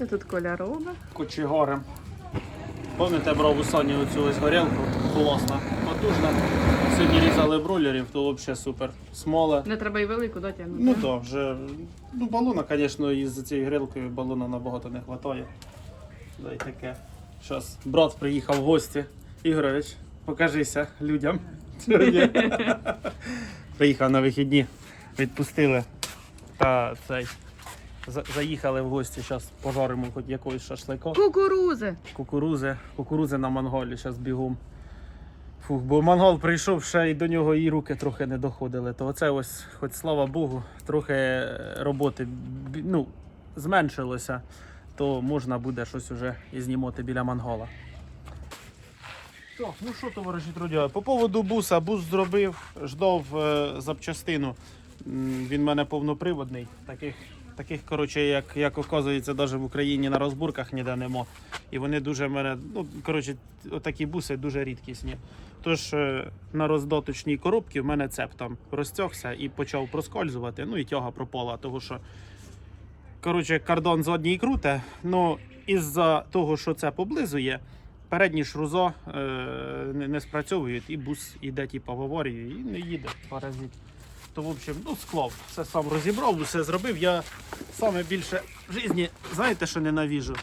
Це тут робить. кочегорем. Пам'ятаєте, брав у Сані оцю ось горілку, класна, потужна. Сьогодні різали бройлерів, то взагалі супер. Смола. Не треба і велику дотягнути. Ну так, вже. Ну, балона, звісно, із цією грілкою балона набагато не вистачає. Да й таке. Зараз брат приїхав в гості. Ігорович, покажися людям. Приїхав на вихідні, відпустили. Та цей. За- Заїхали в гості, зараз пожаримо хоч якоїсь шашлику. Кукурузи. Кукурузи, кукурузи на монголі, зараз бігом. Фух, бо монгол прийшов, ще й до нього і руки трохи не доходили. То оце ось, хоч слава Богу, трохи е, роботи бі- ну, зменшилося, то можна буде щось уже і знімати біля монгола. Так, ну що, товариші трудяги, по поводу буса, бус зробив, ждав е, запчастину. М, Він в мене повноприводний. Таких, таких коротше, як, як оказується, навіть в Україні на розборках ніде нема. І вони дуже мене, ну, коротше, отакі буси дуже рідкісні. Тож е, на роздаточній коробці в мене цеп там розтягся і почав проскользувати, ну і тяга пропала, тому що коротше, кордон з одній круте, ну із-за того, що це поблизує, передні шрузо е, не, не спрацьовують, і бус іде типу, в аварію і не їде паразит. То, в общем, ну, склав, все сам розібрав, все зробив. Я саме більше в житті, знаєте, що ненавіжу?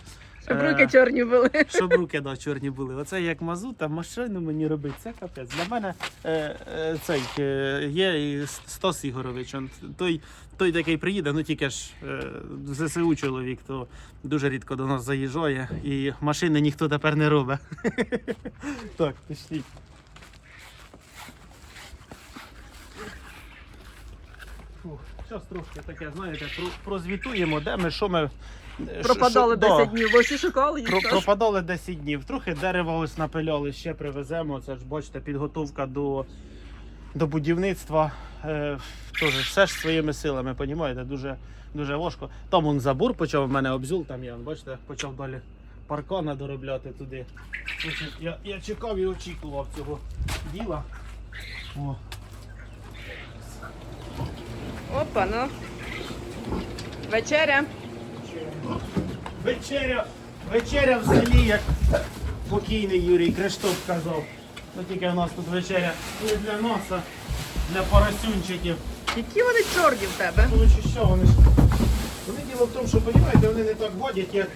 Щоб Е, руки чорні були. щоб руки да, чорні були. Оце як мазута, машину мені робить, це капець. Для мене е, е, цей е, є Стас Ігорович. Он, той, той такий приїде, ну тільки ж е, ЗСУ чоловік, то дуже рідко до нас заїжджає, і машини ніхто тепер не робить. так, пішли. Зараз трошки таке, знаєте, про- прозвітуємо, де ми, що ми. е, Пропадали що- да. 10 днів, бо всі шукали їх. Про, пропадали 10 днів. Трохи дерева ось напиляли, ще привеземо. Це ж бачите, підготовка до, до будівництва. Е, теж все ж своїми силами, розумієте, дуже, дуже важко. Там он забор почав, в мене обзюл, там я, бачите, почав далі паркана доробляти туди. Я, я чекав і очікував цього діла. О. Опа, ну. Вечеря. Вечеря, вечеря в селі, як покійний Юрій Криштоф казав. Ну тільки в нас тут вечеря не для носа, для поросюнчиків. Які вони чорні в тебе? Тому що що вони ж. Вони діло в тому, що розумієте, вони не так водять, як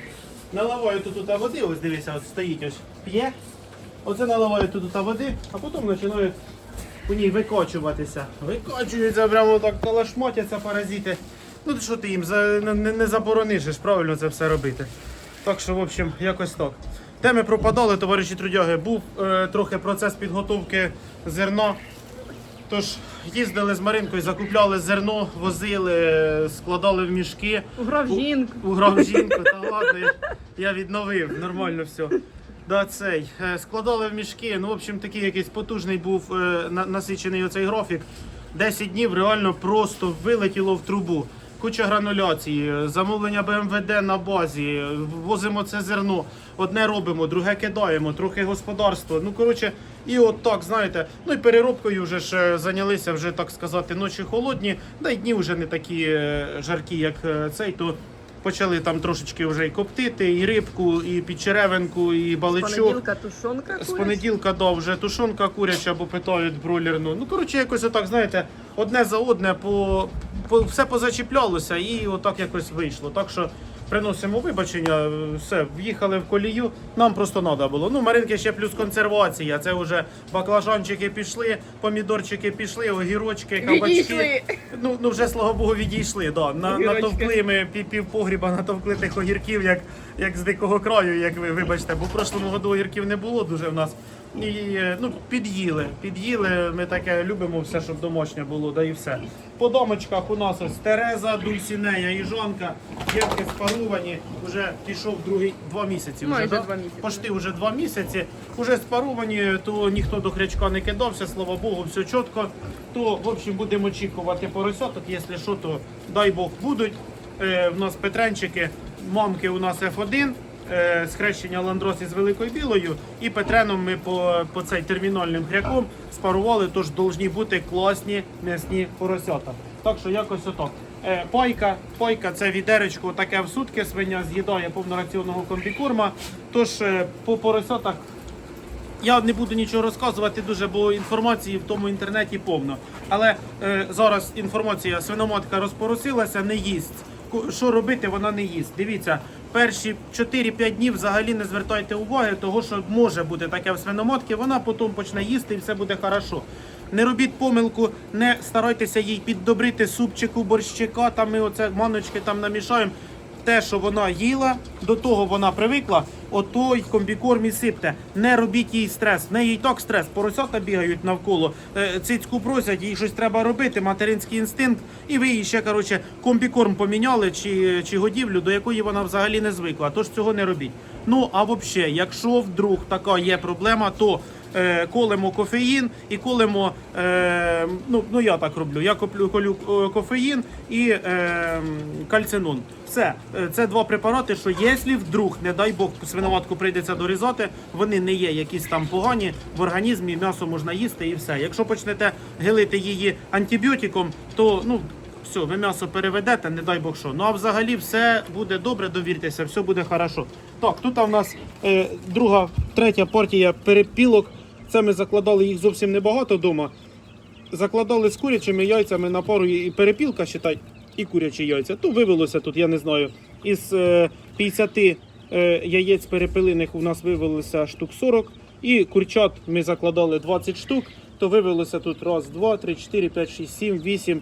наливають тут тут води, ось дивіться, от стоїть ось п'є. Оце наливають тут тут води, а потім починають у ній викочуватися. Викочуються, прямо так калашмотяться паразити. Ну що ти їм за- не, не заборониш правильно це все робити. Так що, в общем, якось так. Теми пропадали, товариші трудяги. Був е, трохи процес підготовки зерна. Тож їздили з Маринкою, закупляли зерно, возили, складали в мішки. Уграв жінку. Уграв жінку, та ладно, я, я відновив, нормально все. Да, цей. е, Складали в мішки. Ну, в общем, такий якийсь потужний був е, насичений оцей графік. 10 днів реально просто вилетіло в трубу. Куча грануляції, е, замовлення БМВД на базі, возимо це зерно. Одне робимо, друге кидаємо, трохи господарство. Ну, коротше, і от так, знаєте, ну і переробкою вже ж зайнялися, вже так сказати, ночі холодні, да й дні вже не такі жаркі, як цей, то почали там трошечки вже і коптити, і рибку, і підчеревинку, і З баличок. понеділка тушонка З понеділка да, вже тушонка куряча, бо питають бройлерну. Ну, коротше, якось отак, знаєте, одне за одне по, по, все позачіплялося і отак якось вийшло. Так що приносимо вибачення, все, в'їхали в колію, нам просто треба було. Ну, Маринки ще плюс консервація. Це вже баклажанчики пішли, помідорчики пішли, огірочки, кабачки. Відійшли. Ну, ну вже слава Богу, відійшли. Да. На, натовкли ми пів, пів погріба, натовкли тих огірків, як, як з дикого краю, як ви вибачте, бо в прошлому году огірків не було дуже в нас. І е, ну, під'їли. Під'їли. Ми таке любимо все, щоб домашнє було, да і все. По домочках у нас ось Тереза, Дульсінея і жонка. Дітки спаровані. Вже пішов другий два місяці. Вже, да? два місяці. Пошти вже два місяці. Уже спаровані, то ніхто до крячка не кидався, слава Богу, все чітко. То, в общем, будемо очікувати поросяток. Якщо що, то дай Бог будуть. Е, в нас петренчики, мамки у нас F1, е, схрещення ландрос із великою білою. І петреном ми по, по цей термінальним хряком спарували, тож повинні бути класні м'ясні поросята. Так що якось отак. Е, Пайка, пайка це відеречко таке в сутки свиня з'їдає повнораціонного комбікорма. Тож е, по поросятах я не буду нічого розказувати дуже, бо інформації в тому інтернеті повно. Але е, зараз інформація свиноматка розпоросилася, не їсть. Що робити, вона не їсть. Дивіться, перші 4-5 днів взагалі не звертайте уваги, того що може бути таке в свиноматки, вона потім почне їсти і все буде хорошо. Не робіть помилку, не старайтеся їй піддобрити супчику, борщика, там ми оце маночки там намішаємо те, що вона їла, до того вона привикла, ото й комбікорм і сипте. Не робіть їй стрес. В неї і так стрес. Поросята бігають навколо, е, цицьку просять, їй щось треба робити, материнський інстинкт. І ви їй ще коротше комбікорм поміняли чи, чи годівлю, до якої вона взагалі не звикла. Тож цього не робіть. Ну а взагалі, якщо вдруг така є проблема, то е, колемо кофеїн і колемо. Е, ну, ну я так роблю. Я коплю колю е, кофеїн і е, кальцинон. Все, Е, це два препарати, що якщо вдруг, не дай Бог, свиноматку прийдеться дорізати, вони не є якісь там погані в організмі, м'ясо можна їсти і все. Якщо почнете гилити її антибіотиком, то ну. Все, ви м'ясо переведете, не дай Бог що. Ну а взагалі все буде добре, довіртеся, все буде хорошо. Так, тут у нас е, друга, третя партія перепілок. Це ми закладали їх зовсім небагато вдома. Закладали з курячими яйцями на пару і перепілка, считай, і курячі яйця. То вивелося тут, я не знаю. Із е, 50 е, яєць перепилиних у нас вивелося штук 40. І курчат ми закладали 20 штук, то вивелося тут раз, два, три, чотири, п'ять, шість, сім, вісім.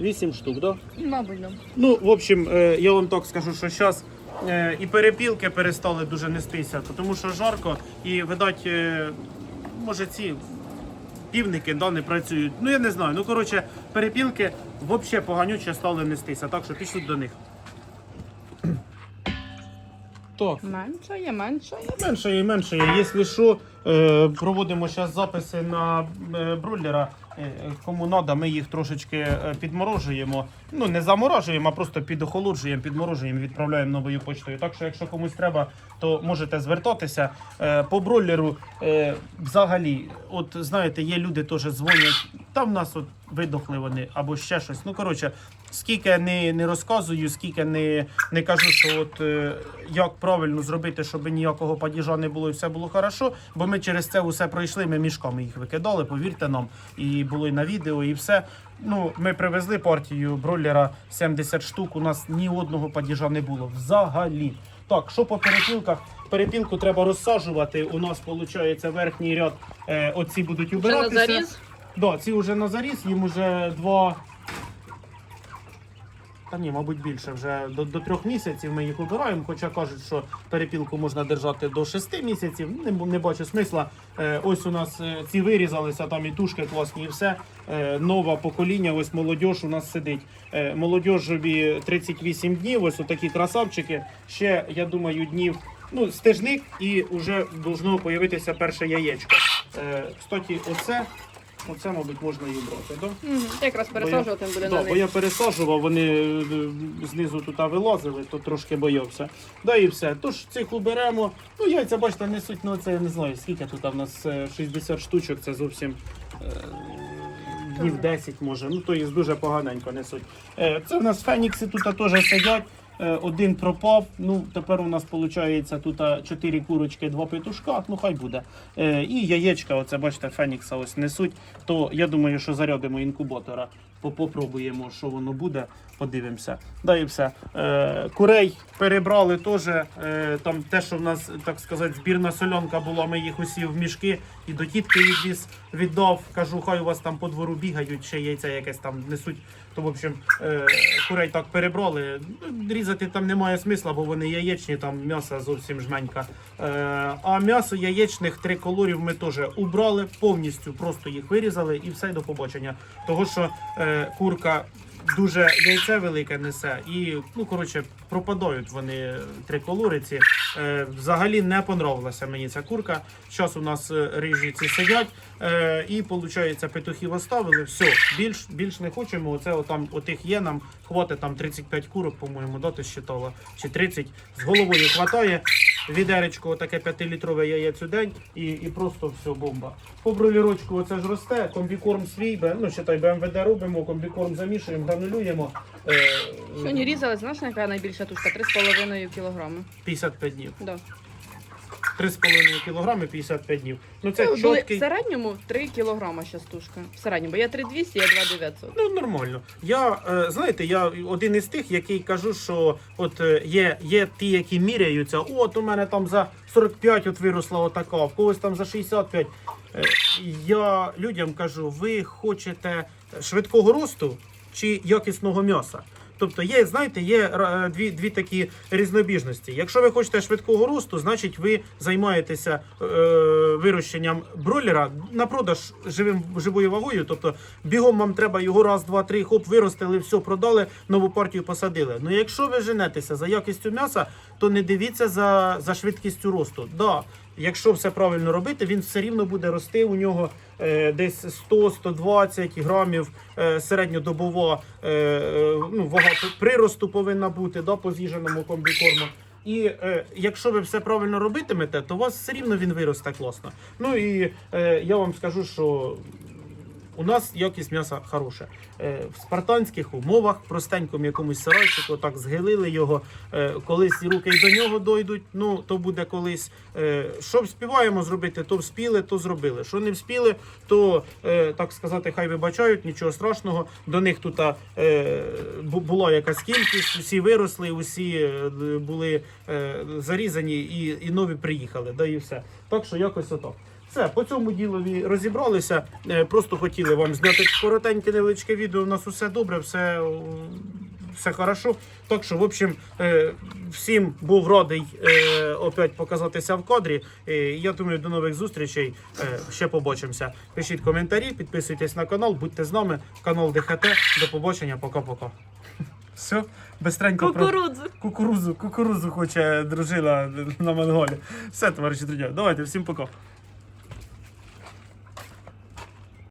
Вісім штук, так? Да? Мабуть. Ну, в общем, е, я вам так скажу, що зараз і перепілки перестали дуже нестися, тому що жарко і, видать, е, може ці півники да, не працюють. Ну я не знаю. Ну коротше, перепілки взагалі поганюче стали нестися, так що пішли до них. Так, Менше є, менше є. Менше і менше. є. Якщо що, е, проводимо зараз записи на е, бройлера. Е, Кому треба, ми їх трошечки е, підморожуємо. Ну, не заморожуємо, а просто підохолоджуємо, підморожуємо, відправляємо новою почтою. Так що, якщо комусь треба, то можете звертатися. Е, По бройлеру взагалі, от знаєте, є люди теж дзвонять. Там в нас от видохли вони або ще щось. Ну, коротше, скільки не, не розказую, скільки не, не кажу, що от е, як правильно зробити, щоб ніякого падіжа не було і все було хорошо. Бо ми через це усе пройшли, ми мішками їх викидали, повірте нам. І було і на відео, і все. Ну, ми привезли партію бройлера 70 штук. У нас ні одного падіжа не було взагалі. Так, що по перепілках? Перепілку треба розсаджувати. У нас виходить верхній ряд. Е, оці будуть убиратися. Да, ці вже на заріз, їм вже два. Та ні, мабуть, більше вже до, до трьох місяців ми їх обираємо, хоча кажуть, що перепілку можна держати до шести місяців. Не, не бачу смисла. Е, ось у нас е, ці вирізалися, там і тушки класні, і все. Е, нове покоління, ось молодь у нас сидить. Е, молодіжові 38 днів, ось такі красавчики. Ще, я думаю, днів. Ну, стежник і вже должно появитися перше яєчко. Е, кстати, оце, оце, мабуть, можна і брати. Да? Угу. Якраз пересаджувати буде Да, на бо я пересаджував, вони е, знизу тут вилазили, то трошки боявся. Да і все. Тож цих уберемо. Ну, яйця, бачите, несуть, ну це я не знаю, скільки тут в нас е, 60 штучок, це зовсім. е, Днів 10 може, ну то є дуже поганенько несуть. Е, Це в нас фенікси тут теж сидять. Е, Один пропав. Ну тепер у нас виходить тут 4 курочки, 2 петушка. Ну хай буде. Е, І яєчка, оце бачите, фенікса ось несуть. То я думаю, що зарядимо інкубатора. Попробуємо, що воно буде, подивимося. Да і все. Е, курей перебрали теж. Е, там те, що в нас, так сказати, збірна сольонка була, ми їх усі в мішки і до тітки відвіз, віддав. Кажу, хай у вас там по двору бігають, ще яйця якесь там несуть. То, в общем, е, курей так перебрали. Різати там немає смисла, бо вони яєчні, там м'ясо зовсім жменька. Е, а м'ясо яєчних триколорів ми теж убрали, повністю просто їх вирізали і все до побачення. Того, що е, курка дуже яйце велике несе, і ну коротше пропадають вони триколориці. Е, взагалі не понравилася мені ця курка. Зараз у нас е, рижі ці сидять, е, і виходить, петухів оставили. Все, більш більш не хочемо. Оце отам отих є нам хватить там 35 курок, по-моєму, да, ти считала, чи 30 з головою хватає. Відеречко, таке 5-літрове яєць у день і, і просто все бомба. По бролірочку оце ж росте, комбікорм свій, ну считай, БМВД робимо, комбікорм замішуємо, гранулюємо. Е, Сьогодні різали, знаєш, яка найбільша тушка? 3,5 кілограми. 55 днів. Да. 3,5 кілограми 55 днів. Ну це Це були в середньому 3 кілограма зараз тушка. В середньому, бо я 3200, я 2900. Ну, нормально. Я, е, знаєте, я один із тих, який кажу, що от е, є, є ті, які міряються, от у мене там за 45 от виросла отака, в когось там за 65. Е, Я людям кажу, ви хочете швидкого росту чи якісного м'яса? Тобто є, знаєте, є е, дві, дві такі різнобіжності. Якщо ви хочете швидкого росту, значить ви займаєтеся е, вирощенням бройлера на продаж живим живою вагою. Тобто бігом вам треба його раз, два, три, хоп, виростили, все продали, нову партію посадили. Ну якщо ви женетеся за якістю м'яса, то не дивіться за, за швидкістю росту. Да, якщо все правильно робити, він все рівно буде рости. У нього е, десь 100-120 грамів е, середньодобова е, е, ну, вага приросту повинна бути да, по з'їженому комбікорму. І е, якщо ви все правильно робитимете, то у вас все рівно він виросте класно. Ну і е, я вам скажу, що у нас якість м'яса хороша. Е, в спартанських умовах, простенькому якомусь сарайчику, так згилили його. Е, колись руки й до нього дойдуть, ну то буде колись. Е, що вспіваємо зробити, то вспіли, то зробили. Що не вспіли, то так сказати, хай вибачають, нічого страшного. До них тут була якась кількість, усі виросли, усі були зарізані і, і нові приїхали. Да і все. Так що якось отак. Все, по цьому ділові розібралися. Е, Просто хотіли вам зняти коротеньке невеличке відео. У нас усе добре, все, е, все хорошо. Так що, в общем, е, всім був радий опять показатися в кадрі. Я думаю, до нових зустрічей. Ще побачимося. Пишіть коментарі, підписуйтесь на канал, будьте з нами. Канал ДХТ. До побачення, пока-пока. Все, бистренько про Кукурудзу. кукурузу, кукурузу хоче дружина на Монголі. Все, товариші друзі, давайте, всім пока.